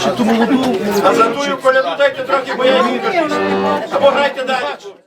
файно Ту молоду А за тую коляду дайте трохи, бо я їм кажу. Або грайте далі.